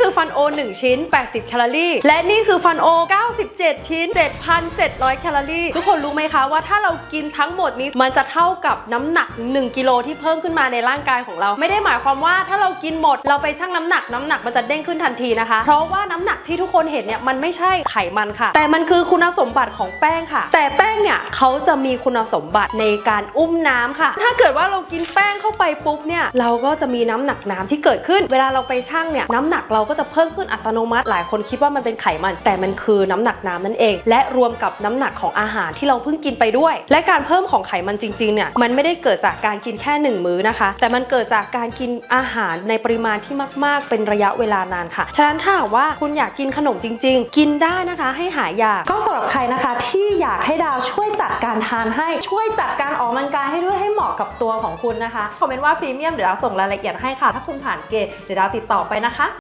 คือฟันโอ 1 ชิ้น 80แคลอรี่ และนี่คือฟันโอ 97 ชิ้น 7,700แคลอรี่ ทุกคนรู้ไหมคะว่าถ้าเรากินทั้งหมดนี้มันจะเท่ากับน้ำหนัก 1 กิโลที่เพิ่มขึ้นมาในร่างกายของเรา ไม่ได้หมายความว่าถ้าเรากินหมดเราไปชั่งน้ำหนักน้ำหนักมันจะเด้งขึ้นทันทีนะคะ เพราะว่าน้ำหนักที่ทุกคนเห็นเนี่ยมันไม่ใช่ไขมันค่ะ แต่มันคือคุณสมบัติของแป้งค่ะ แต่แป้งเนี่ยเขาจะมีคุณสมบัติในการอุ้มน้ำค่ะ ถ้าเกิดว่าเรากินแป้งเข้าไปปุ๊บเนี่ยเราก็จะมีน้ำหนักน้ำที่เกิดขึ้น เวลาเราไปชั่งเนี่ยน้ำหนักเราก็จะเพิ่มขึ้นอัตโนมัติ หลายคนคิดว่ามันเป็นไขมัน แต่มันคือน้ำหนักน้ำนั่นเอง และรวมกับน้ำหนักของอาหารที่เราเพิ่งกินไปด้วย และการเพิ่มของไขมันจริงๆเนี่ยมันไม่ได้เกิดจากการกินแค่หนึ่งมื้อนะคะ แต่มันเกิดจากการกินอาหารในปริมาณที่มาก ๆ เป็นระยะเวลานานค่ะ ฉะนั้นถ้าว่าคุณอยากกินขนมจริง ๆ กินได้นะคะให้หายาก ก็สำหรับใครนะคะที่อยากให้ดาวช่วยจัดการทานให้ช่วยจัดการออกกำลังกายให้ด้วยให้เหมาะกับตัวของคุณนะคะคอมเมนต์ว่าพรีเมียมเดี๋ยวดาวส่งรายละเอียดให้ค่ะ ถ้าคุณผ่านเกณฑ์เดี๋ยวดาวติดต่อไปนะคะ